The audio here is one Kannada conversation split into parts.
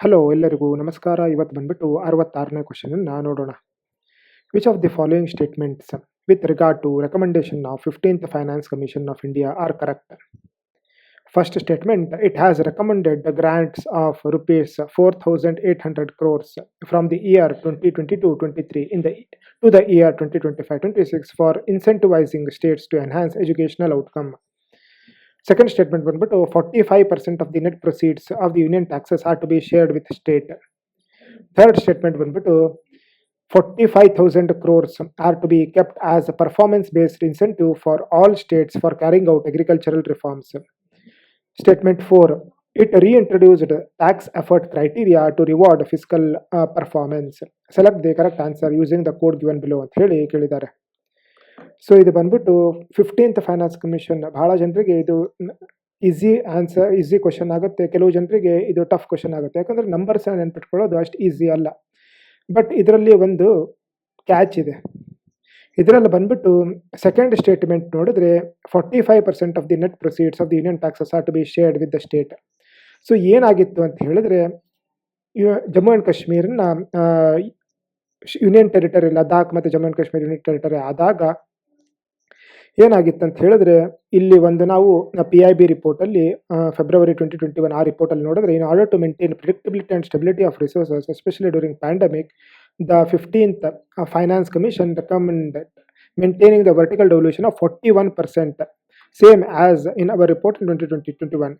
ಹಲೋ ಎಲ್ಲರಿಗೂ ನಮಸ್ಕಾರ. ಇವತ್ತು ಬಂದ್ಬಿಟ್ಟು ಅರವತ್ತಾರನೇ ಕ್ವಶನನ್ನು ನೋಡೋಣ. Which of the following statements with regard to recommendation of fifteenth finance commission of India are correct first statement it has recommended the grants of rupees four thousand eight hundred crores from the year twenty twenty two twenty three in the to the year twenty twenty five twenty six for incentivising states to enhance educational outcome second statement ಬಂದ್ಬಿಟ್ಟು forty five percent of the net proceeds of the union taxes are to be shared with state third statement ಬಂದ್ಬಿಟ್ಟು forty five thousand crores are to be kept as a performance based incentive for all states for carrying out agricultural reforms statement four it reintroduced tax effort criteria to reward fiscal uh, performance. Select the correct answer using the code given below. ಅಂತ ಹೇಳಿ ಕೇಳಿದ್ದಾರೆ ಸೊ ಇದು ಬಂದ್ಬಿಟ್ಟು ಫಿಫ್ಟೀನ್ತ್ ಫೈನಾನ್ಸ್ ಕಮಿಷನ್ ಬಹಳ ಜನರಿಗೆ ಇದು ಈಸಿ ಆನ್ಸರ್ ಈಸಿ ಕ್ವಶನ್ ಆಗುತ್ತೆ. ಕೆಲವು ಜನರಿಗೆ ಇದು ಟಫ್ ಕ್ವಶನ್ ಆಗುತ್ತೆ. ಯಾಕಂದ್ರೆ ನಂಬರ್ಸ್ ನೆನ್ಪಿಟ್ಕೊಳ್ಳೋದು ಅಷ್ಟು ಈಸಿ ಅಲ್ಲ. ಬಟ್ ಇದರಲ್ಲಿ ಒಂದು ಕ್ಯಾಚ್ ಇದೆ. ಇದರಲ್ಲಿ ಬಂದ್ಬಿಟ್ಟು ಸೆಕೆಂಡ್ ಸ್ಟೇಟ್ಮೆಂಟ್ ನೋಡಿದ್ರೆ forty five percent of the net proceeds of the union taxes are to be shared with the state so ಏನಾಗಿತ್ತು ಅಂತ ಹೇಳಿದ್ರೆ ಜಮ್ಮು ಆ್ಯಂಡ್ ಕಾಶ್ಮೀರನ ಯೂನಿಯನ್ ಟೆರಿಟರಿ ಲದಾಖ್ ಮತ್ತು Jammu and Kashmir union territory ಆದಾಗ ಏನಾಗಿತ್ತು ಅಂತ ಹೇಳಿದ್ರೆ ಇಲ್ಲಿ ಒಂದು ನಾವು ಪಿ ಐ ಬಿ ರಿಪೋರ್ಟಲ್ಲಿ ಫೆಬ್ರವರಿ ಟ್ವೆಂಟಿ ಟ್ವೆಂಟಿ ಒನ್ ಆ ರಿಪೋರ್ಟಲ್ಲಿ ನೋಡಿದ್ರೆ in order to maintain predictability and stability of resources especially during pandemic the fifteenth finance commission recommended maintaining of forty one percent 41%, same as in our report in 2020-21.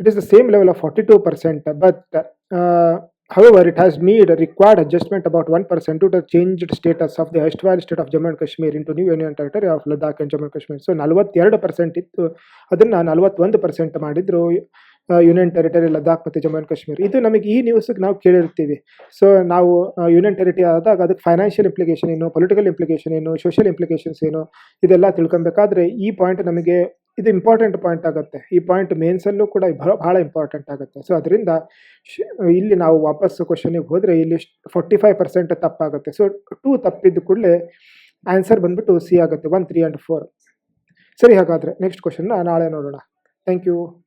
It is the same level of 42%, but uh, however, it has made a required adjustment about 1% to the changed status of the erstwhile state of Jammu and Kashmir into new union territory of Ladakh and Jammu and Kashmir. So, ನಲವತ್ತೆರಡು ಪರ್ಸೆಂಟ್ ಇತ್ತು. ಅದನ್ನು ನಲವತ್ತೊಂದು ಪರ್ಸೆಂಟ್ ಮಾಡಿದ್ರು ಯೂನಿಯನ್ ಟೆರಿಟರಿ ಲದಾಖ್ ಮತ್ತು ಜಮ್ಮು ಆ್ಯಂಡ್ ಕಾಶ್ಮೀರ್ ಇದು ನಮಗೆ ಈ ನ್ಯೂಸ್ಗೆ ನಾವು ಕೇಳಿರ್ತೀವಿ. ಸೊ ನಾವು ಯೂನಿಯನ್ ಟೆರಿಟರಿ ಆದಾಗ ಅದಕ್ಕೆ ಫೈನಾನ್ಷಿಯಲ್ ಇಂಪ್ಲಿಕೇಶನ್ ಏನು ಪೊಲಿಟಿಕಲ್ ಇಂಪ್ಲಿಕೇಶನ್ ಏನು ಸೋಷಿಯಲ್ ಇಂಪ್ಲಿಕೇಶನ್ಸ್ ಏನು ಇದೆಲ್ಲ ತಿಳ್ಕೊಬೇಕಾದ್ರೆ ಈ ಪಾಯಿಂಟ್ ನಮಗೆ ಇದು ಇಂಪಾರ್ಟೆಂಟ್ ಪಾಯಿಂಟ್ ಆಗುತ್ತೆ. ಈ ಪಾಯಿಂಟ್ ಮೇನ್ಸಲ್ಲೂ ಕೂಡ ಬಹ- ಬಹಳ ಇಂಪಾರ್ಟೆಂಟ್ ಆಗುತ್ತೆ. ಸೊ ಅದರಿಂದ ಇಲ್ಲಿ ನಾವು ವಾಪಸ್ ಕ್ವಶನಿಗೆ ಹೋದರೆ ಇಲ್ಲಿ ಫೋರ್ಟಿ ಫೈವ್ ಪರ್ಸೆಂಟ್ ತಪ್ಪಾಗುತ್ತೆ. ಸೊ ಟೂ ತಪ್ಪಿದ್ದ ಕೂಡಲೇ ಆನ್ಸರ್ ಬಂದ್ಬಿಟ್ಟು ಸಿ ಆಗುತ್ತೆ. ಒನ್ ತ್ರೀ ಆ್ಯಂಡ್ ಫೋರ್ ಸರಿ ಹಾಗಾದರೆ ನೆಕ್ಸ್ಟ್ ಕ್ವಶನ್ನ ನಾಳೆ ನೋಡೋಣ. Thank you